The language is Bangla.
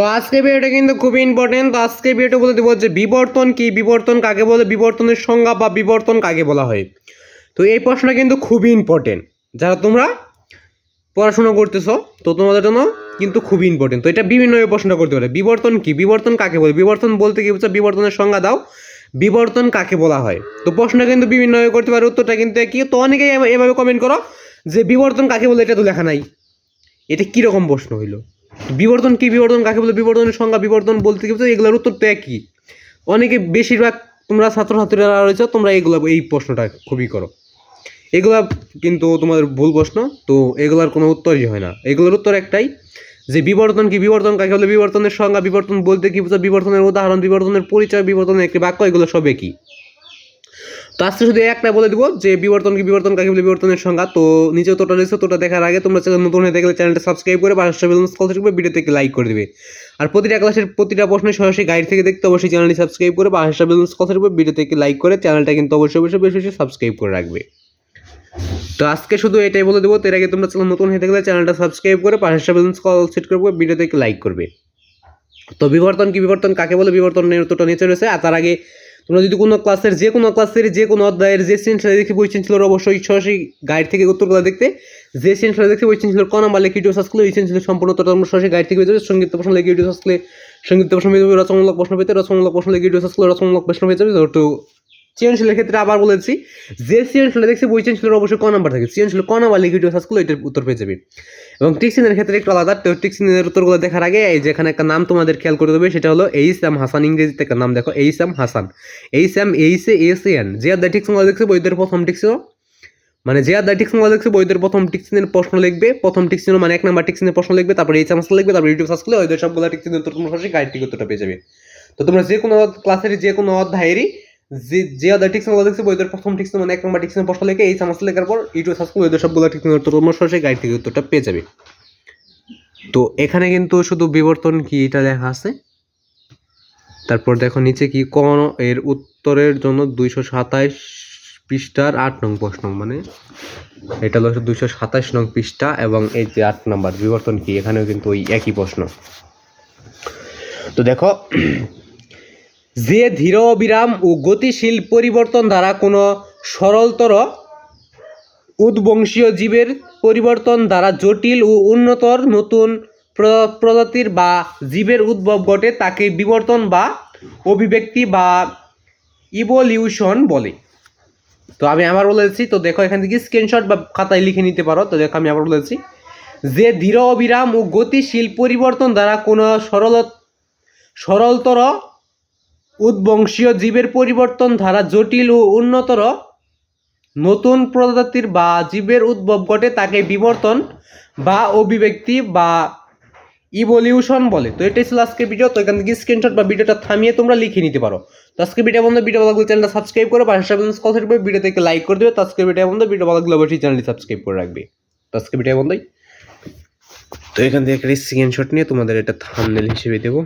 তো আজকে ভিডিওটা কিন্তু খুবই ইম্পর্টেন্ট তো আজকে ভিডিওটা বলে দেবো যে বিবর্তন কি? বিবর্তন কাকে বলে? বিবর্তনের সংজ্ঞা বা বিবর্তন কাকে বলা হয়? তো এই প্রশ্নটা কিন্তু খুবই ইম্পর্টেন্ট যারা তোমরা পড়াশোনা করতেছো, তো তোমাদের জন্য কিন্তু খুবই ইম্পর্টেন্ট তো এটা বিভিন্নভাবে প্রশ্ন করতে পারে। বিবর্তন কি? বিবর্তন কাকে বলে? বিবর্তন বলতে কি বুঝছ বিবর্তনের সংজ্ঞা দাও। বিবর্তন কাকে বলা হয়? তো প্রশ্নটা কিন্তু বিভিন্নভাবে করতে পারে। উত্তরটা কিন্তু কি তো অনেকেই এভাবে কমেন্ট করো যে বিবর্তন কাকে বলে এটা তো লেখা নাই। এটা কীরকম প্রশ্ন হইল? বিবর্তন কি? বিবর্তন কাকে বলে? বিবর্তনের সংজ্ঞা বিবর্তন বলতে কি? এগুলোর উত্তর তো একই। অনেকে বেশিরভাগ তোমরা ছাত্রছাত্রীরা রয়েছে, তোমরা এগুলো, এই প্রশ্নটা খুবই করো। এগুলা কিন্তু তোমাদের ভুল প্রশ্ন, তো এগুলার কোনো উত্তরই হয় না। এগুলোর উত্তর একটাই, যে বিবর্তন কি? বিবর্তন কাকে বলে? বিবর্তনের সংজ্ঞা বিবর্তন বলতে কি বিবর্তনের উদাহরণ বিবর্তনের পরিচয় বিবর্তনের একটি বাক্য, এগুলো সব একই। তো আজকে শুধু একটা বলে দিব যে বিবর্তন কি বিবর্তন, কাকে বলে বিবর্তনের সংখ্যা তো নিচে তোটা রয়েছে, তোটা দেখার আগে তোমরা চ্যানেল নতুন হয়ে দেখলে চ্যানেলটা সাবস্ক্রাইব করে পাঁচটা বেলুন স্কলারশিপ করে ভিডিও থেকে লাইক করে দিবে। আর প্রতিটা ক্লাসের প্রতিটা প্রশ্নের সরাসরি গাইড থেকে দেখতে অবশ্যই চ্যানেলটি সাবস্ক্রাইব করে পাঁচটা বেলুন স্কলারশিপ করে ভিডিও থেকে লাইক করে চ্যানেলটা কিন্তু অবশ্যই অবশ্যই বেশি বেশি সাবস্ক্রাইব করে রাখবে। তো আজকে শুধু এটাই বলে দেবো এর আগে তোমরা চ্যানেল নতুন হয়ে থাকলে চ্যানেলটা সাবস্ক্রাইব করে পাঁচটা বেলুন সেট করবে ভিডিও থেকে লাইক করবে। তো বিবর্তন কি বিবর্তন, কাকে বলে বিবর্তনের উত্তরটা নিচে রয়েছে, আর তার আগে তোমরা যদি কোনো ক্লাসের, যে কোনো ক্লাসের, যে কোনো অধ্যায়ের, যে সেন্সার দেখে বই ছিল অবশ্যই সরাসরি গাইড থেকে উত্তরগুলো দেখতে। যে সেন্সার দেখে বই ছিল ক নাম্বার লেখি ইউটিউব সার্চ করলে এই সেন্সিলের সম্পূর্ণ তোমরা সরাসরি গাইড থেকে পেয়ে সংগীত প্রশ্ন লেখি ইউটিউব সার্চ করলে সংগীত প্রশ্ন পেয়ে রচনামূলক প্রশ্ন পেতে, রচনামূলক প্রশ্ন লেখি ইউটিউব সার্চ করলে রচনামূলক প্রশ্ন পেয়ে যাবে। তো সৃজনশীলের ক্ষেত্রে আবার বলেছি, যে সৃজনশীল দেখছি বই সৃজনশীলের অবশ্যই ক নাম্বার থাকে। সৃজনশীল ক নাম্বার লিখে ভিডিও সার্চ করলে এটার উত্তর পেয়ে যাবে। এবং টিক্সিনের ক্ষেত্রে একটু আলাদা, তো টিক্সিনের উত্তরগুলো দেখার আগে যেখানে একটা নাম তোমাদের খেয়াল করে দেবে, সেটা হলো এইস এম হাসান, ইংরেজিতে একটা নাম দেখো H M Hasan. H M H S N যে আর টিক্সিনগুলো দেখছে, বইদের প্রথম টিক্সিও মানে যে আর টিক্সিনগুলো দেখছে, বইদের প্রথম টিক্সিনের প্রশ্ন লিখবে, প্রথম টিক্সিন মানে এক নাম্বার টিক্সিনের প্রশ্ন লিখবে, তারপরে এই চান্স লিখবে, তারপরে ইউটিউব সার্চ করলে ওইদের সবগুলো টিক্সিনের উত্তর তোমরা সরাসরি গাইড উত্তরটা পেয়ে যাবে। তো তোমরা যে কোনো ক্লাসের যে কোনো অধ্যায়েরই যে যে অধ্যায় টিক্সিনগুলো দেখছে বইদের প্রথম টিক্সিন মানে এক নাম্বার টিক্সিনের প্রশ্ন লিখে এই চান্স লেখার পর ইউটিউব সার্চ করলে ওইদের সবগুলো টিক্সিনের উত্তর সরাসরি গাইড থেকে উত্তরটা পেয়ে যাবে। তো এখানে কিন্তু শুধু বিবর্তন কি এটা লেখা আছে? তারপর দেখো নিচে কি কোন এর উত্তরের জন্য দুইশো সাতাইশ পৃষ্ঠার আট নং প্রশ্ন মানে এটা হলো দুইশো সাতাইশ নং পৃষ্ঠা এবং এই যে আট নম্বর বিবর্তন কি, এখানেও কিন্তু ওই একই প্রশ্ন। তো দেখো যে ধীর বিরাম ও গতিশীল পরিবর্তন দ্বারা কোনো সরলতর উদ্বংশীয় জীবের পরিবর্তন দ্বারা জটিল ও উন্নতর নতুন প্র- প্রজাতির বা জীবের উদ্ভব ঘটে, তাকে বিবর্তন বা অভিব্যক্তি বা ইভলিউশন বলে। তো আমি আবার বলেছি তো দেখো এখান থেকে স্ক্রিনশট বা খাতায় লিখে নিতে পারো। তো দেখো আমি আবার বলেছি যে ধীর অবিরাম ও গতিশীল পরিবর্তন দ্বারা কোনো সরল সরলতর উদ্বংশীয় জীবের পরিবর্তন ধারা জটিল ও উন্নতর। নতুন প্রজাতির বা জীবের উদ্ভব ঘটে তাকে বিবর্তন বা অভিব্যক্তি বা ইভলিউশন বলে। তো এটাই ছিল আজকের ভিডিও তো এখান থেকে স্ক্রিনশট বা ভিডিওটা থামিয়ে তোমরা লিখে নিতে পারো। তো আজকে ভিডিও বন্ধু। ভিডিও ভালো চ্যানেলটা সাবস্ক্রাইব করে। পাশে কল থাকবে ভিডিও থেকে লাইক করে দেবে। তো আজকে ভিডিও বন্ধু। ভিডিও ভালো লাগলে অবশ্যই চ্যানেলটি সাবস্ক্রাইব করে রাখবে। তো আজকে ভিডিও বন্ধুই। তো এখান থেকে একটা স্ক্রিনশট নিয়ে তোমাদের এটা থামনেল হিসেবে দেবো।